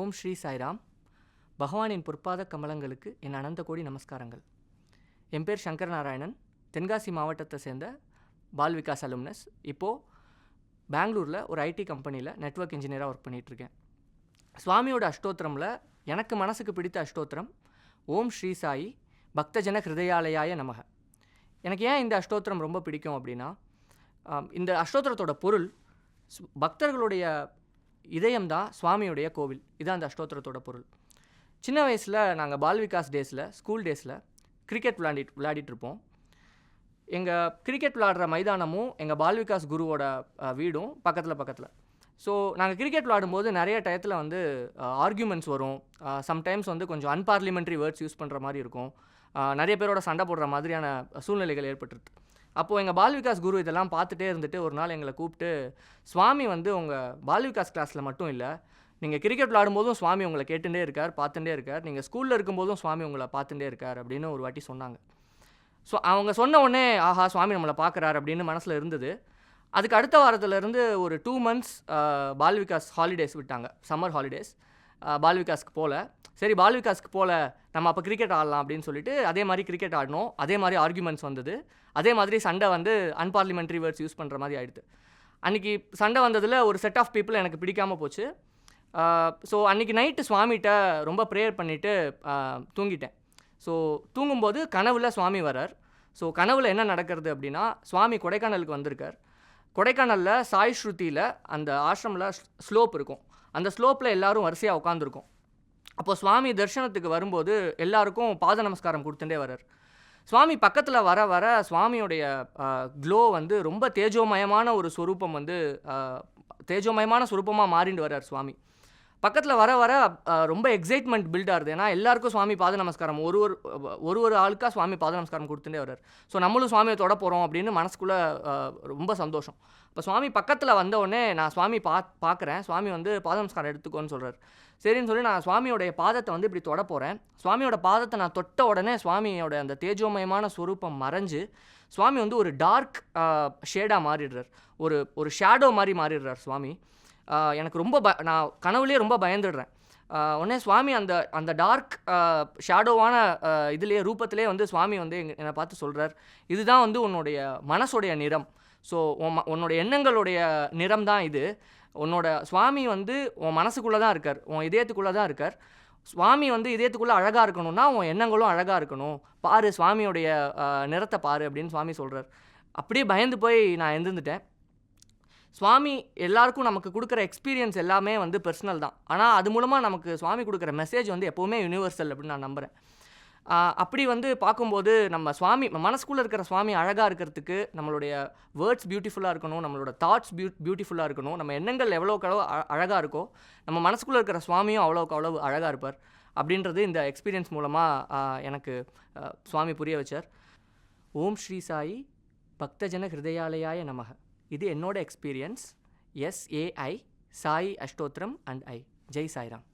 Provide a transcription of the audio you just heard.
ஓம் ஸ்ரீ சாய்ராம். பகவானின் பொற்பாத கமலங்களுக்கு என் அனந்த கோடி நமஸ்காரங்கள். என் பேர் சங்கர் நாராயணன் தென்காசி மாவட்டத்தை சேர்ந்த பால் விகாஸ் அலுமினஸ். இப்போது பெங்களூரில் ஒரு ஐடி கம்பெனியில் நெட்வொர்க் இன்ஜினியராக ஒர்க் பண்ணிகிட்ருக்கேன் சுவாமியோட அஷ்டோத்திரமில் எனக்கு மனசுக்கு பிடித்த அஷ்டோத்திரம் ஓம் ஸ்ரீ சாயி பக்தஜன ஹிருதயாலயாய நமக. எனக்கு ஏன் இந்த அஷ்டோத்திரம் ரொம்ப பிடிக்கும் அப்படின்னா இந்த அஷ்டோத்திரத்தோட பொருள் பக்தர்களுடைய இதயம்தான் சுவாமியுடைய கோவில். இதான் அந்த அஷ்டோத்திரத்தோட பொருள். சின்ன வயசில் நாங்கள் பால் விகாஸ் டேஸில் ஸ்கூல் டேஸில் கிரிக்கெட் விளாண்டிட்டு விளையாடிட்டு இருப்போம் எங்கள் கிரிக்கெட் விளாடுற மைதானமும் எங்கள் பால் விகாஸ் குருவோட வீடும் பக்கத்தில் பக்கத்தில். ஸோ நாங்கள் கிரிக்கெட் விளாடும்போது நிறைய டயத்தில் வந்து ஆர்கியூமெண்ட்ஸ் வரும். சம்டைம்ஸ் வந்து கொஞ்சம் அன்பார்லிமெண்ட்ரி வேர்ட்ஸ் யூஸ் பண்ணுற மாதிரி இருக்கும். நிறைய பேரோட சண்டை போடுற மாதிரியான சூழ்நிலைகள் ஏற்பட்டுருக்கு. அப்போது எங்கள் பால் விகாஸ் குரு இதெல்லாம் பார்த்துட்டே இருந்துட்டு ஒரு நாள் எங்களை கூப்பிட்டு சுவாமி வந்து உங்கள் பால் விகாஸ் கிளாஸில் மட்டும் இல்லை நீங்கள் கிரிக்கெட் விளையாடும்போதும் சுவாமி உங்களை கேட்டுகிட்டே இருக்கார் பார்த்துட்டே இருக்கார். நீங்கள் ஸ்கூலில் இருக்கும்போதும் சுவாமி உங்களை பார்த்துட்டே இருக்கார் அப்படின்னு ஒரு வாட்டி சொன்னாங்க. ஸோ அவங்க சொன்ன உடனே ஆஹா சுவாமி நம்மளை பார்க்குறாரு அப்படின்னு மனசில் இருந்தது. அதுக்கு அடுத்த வாரத்துலேருந்து ஒரு two months Bal Vikas holidays விட்டாங்க. சம்மர் ஹாலிடேஸ் பால் விகாஸ்க்கு போகல சரி பால் விகாஸ்க்கு போகல நம்ம அப்போ கிரிக்கெட் ஆடலாம் அப்படின்னு சொல்லிட்டு அதே மாதிரி கிரிக்கெட் ஆடினோம். அதே மாதிரி ஆர்குமெண்ட்ஸ் வந்தது. அதே மாதிரி சண்டை வந்து அன்பார்லிமெண்ட்ரி வேர்ட்ஸ் யூஸ் பண்ணுற மாதிரி ஆகிடுது அன்றைக்கி சண்டை வந்ததில் ஒரு செட் ஆஃப் பீப்புள் எனக்கு பிடிக்காமல் போச்சு. ஸோ அன்றைக்கி நைட்டு சுவாமிகிட்ட ரொம்ப ப்ரேயர் பண்ணிவிட்டு தூங்கிட்டேன். ஸோ தூங்கும்போது கனவில் சுவாமி வரார் ஸோ கனவில் என்ன நடக்கிறது அப்படின்னா சுவாமி கொடைக்கானலுக்கு வந்திருக்கார். கொடைக்கானலில் சாய் ஸ்ருதியில் அந்த ஆசிரமில் ஸ்லோப் இருக்கும். அந்த ஸ்லோப்பில் எல்லோரும் வரிசையாக உட்காந்துருக்கோம் அப்போ சுவாமி தரிசனத்துக்கு வரும்போது எல்லாருக்கும் பாத நமஸ்காரம் கொடுத்துட்டே வரார் சுவாமி பக்கத்தில் வர வர சுவாமியுடைய க்ளோ வந்து ரொம்ப தேஜோமயமான ஒரு ஸ்வரூபம் வந்து தேஜோமயமான ஸ்வரூபமாக மாறிண்டு வரார் சுவாமி. பக்கத்தில் வர வர ரொம்ப எக்ஸைட்மெண்ட் பில்ட் ஆகுது. ஏன்னா எல்லாருக்கும் சுவாமி பாத நமஸ்காரம். ஒரு ஒரு ஒரு ஒரு ஆளுக்காக சுவாமி பாத நமஸ்காரம் கொடுத்துட்டே வர்றார். ஸோ நம்மளும் சுவாமியை தொட போகிறோம் அப்படின்னு மனசுக்குள்ளே ரொம்ப சந்தோஷம். இப்போ சுவாமி பக்கத்தில் வந்த உடனே நான் சுவாமி பா பார்க்குறேன் சுவாமி வந்து பாத நமஸ்காரம் எடுத்துக்கோன்னு சொல்கிறார் சரின்னு சொல்லி நான் சுவாமியோடைய பாதத்தை வந்து இப்படி தொட போகிறேன் சுவாமியோட பாதத்தை நான் தொட்ட உடனே சுவாமியோட அந்த தேஜோமயமான ஸ்வரூபம் மறைஞ்சு சுவாமி வந்து ஒரு டார்க் ஷேடாக மாறிடுறார். ஒரு ஒரு ஷேடோ மாதிரி மாறிடுறார் சுவாமி. எனக்கு ரொம்ப ப நான் கனவுலேயே ரொம்ப பயந்துடுறேன். உடனே சுவாமி அந்த அந்த டார்க் ஷேடோவான இதுலேயே ரூபத்திலே வந்து சுவாமி வந்து எங் என்னை பார்த்து சொல்கிறார் இதுதான் வந்து உன்னுடைய மனசுடைய நிறம். ஸோ உன்னோட எண்ணங்களுடைய நிறம் தான் இது. உன்னோட சுவாமி வந்து உன் மனசுக்குள்ளே தான் இருக்கார். உன் இதயத்துக்குள்ளே தான் இருக்கார். சுவாமி வந்து இதயத்துக்குள்ளே அழகாக இருக்கணும்னா உன் எண்ணங்களும் அழகாக இருக்கணும். பாரு சுவாமியோடைய நிறத்தை பாரு அப்படின்னு சுவாமி சொல்கிறார் அப்படியே பயந்து போய் நான் எழுந்துட்டேன் சுவாமி எல்லாருக்கும் நமக்கு கொடுக்குற எக்ஸ்பீரியன்ஸ் எல்லாமே வந்து பர்சனல் தான். ஆனால் அது மூலமாக நமக்கு சுவாமி கொடுக்குற மெசேஜ் வந்து எப்போவுமே யூனிவர்சல் அப்படின்னு நான் நம்புகிறேன் அப்படி வந்து பார்க்கும்போது நம்ம சுவாமி மனசுக்குள்ளே இருக்கிற சுவாமி அழகாக இருக்கிறதுக்கு நம்மளுடைய வேர்ட்ஸ் பியூட்டிஃபுல்லாக இருக்கணும் நம்மளோட தாட்ஸ் பியூ பியூட்டிஃபுல்லாக இருக்கணும் நம்ம எண்ணங்கள் எவ்வளோக்கு அழகாக இருக்கோ நம்ம மனசுக்குள்ளே இருக்கிற சுவாமியும் அவ்வளோக்கு அவ்வளோ அழகாக இருப்பார். அப்படின்றது இந்த எக்ஸ்பீரியன்ஸ் மூலமாக எனக்கு சுவாமி புரிய வச்சார். ஓம் ஸ்ரீ சாயி பக்தஜன ஹிருதயாலயாய நமக. இது என்னோட experience SAI Sai Ashtottaram and I Jai Sairam.